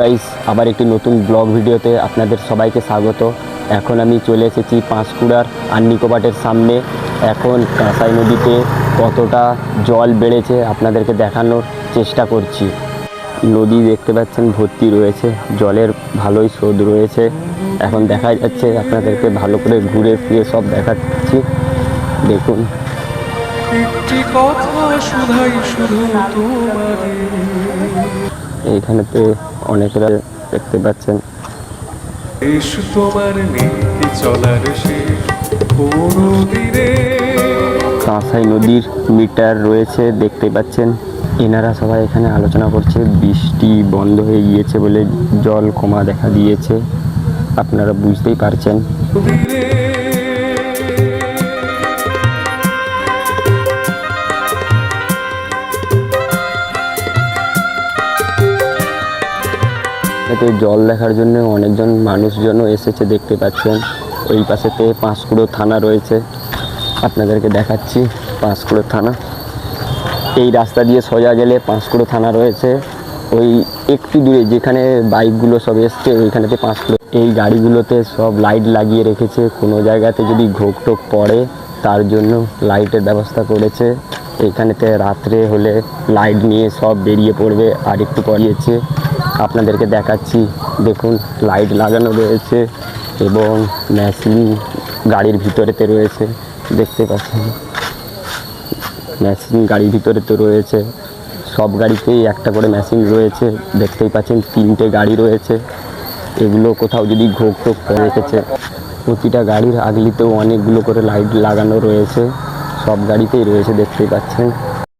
Guys আবার একটি নতুন ব্লগ ভিডিওতে আপনাদের সবাইকে স্বাগত। এখন আমি চলে এসেছি পাঁশকুড়ার আন্নিকোবাটের সামনে। এখন কাঁসাই নদীতে কতটা জল বেড়েছে আপনাদেরকে দেখানোর চেষ্টা করছি। নদী দেখতে পাচ্ছেন ভর্তি রয়েছে, জলের ভালোই স্রোত রয়েছে। এখন দেখা যাচ্ছে আপনাদেরকে ভালো করে ঘুরে ফিরে সব দেখাচ্ছি। দেখুন। শুধু এইখানেতে অনেকরা দেখতে পাচ্ছেন। এস তোমার নীতি চলার শেষ দিনে কাঁসাই নদীর মিটার রয়েছে দেখতে পাচ্ছেন। এনারা সবাই এখানে আলোচনা করছে বৃষ্টি বন্ধ হয়ে গিয়েছে বলে জল কমা দেখা দিয়েছে। আপনারা বুঝতেই পারছেন। দিনে জল দেখার জন্য অনেকজন মানুষজনও এসেছে দেখতে পাচ্ছেন। ওই পাশেতে পাঁশকুড়ো থানা রয়েছে। আপনাদেরকে দেখাচ্ছি পাঁশকুড়ো থানা। এই রাস্তা দিয়ে সোজা গেলে পাঁশকুড়ো থানা রয়েছে। ওই একটু দূরে যেখানে বাইকগুলো সব এসছে, ওইখানেতে পাঁশকুড়ো। এই গাড়িগুলোতে সব লাইট লাগিয়ে রেখেছে। কোনো জায়গাতে যদি ঘোক টোক পড়ে, তার জন্য লাইটের ব্যবস্থা করেছে। এখানেতে রাত্রে হলে লাইট নিয়ে সব বেরিয়ে পড়বে। আর একটু পরিয়েছে আপনাদেরকে দেখাচ্ছি। দেখুন লাইট লাগানো রয়েছে এবং মেশিন গাড়ির ভিতরেতে রয়েছে। দেখতে পাচ্ছেন? মেশিন গাড়ির ভিতরে তো রয়েছে। সব গাড়িতেই একটা করে মেশিন রয়েছে। দেখতেই পাচ্ছেন, তিনটে গাড়ি রয়েছে। এগুলো কোথাও যদি ঘোক টোক করে রেখেছে প্রতিটা গাড়ির আগলিতেও অনেকগুলো করে লাইট লাগানো রয়েছে। সব গাড়িতেই রয়েছে, দেখতেই পাচ্ছেন।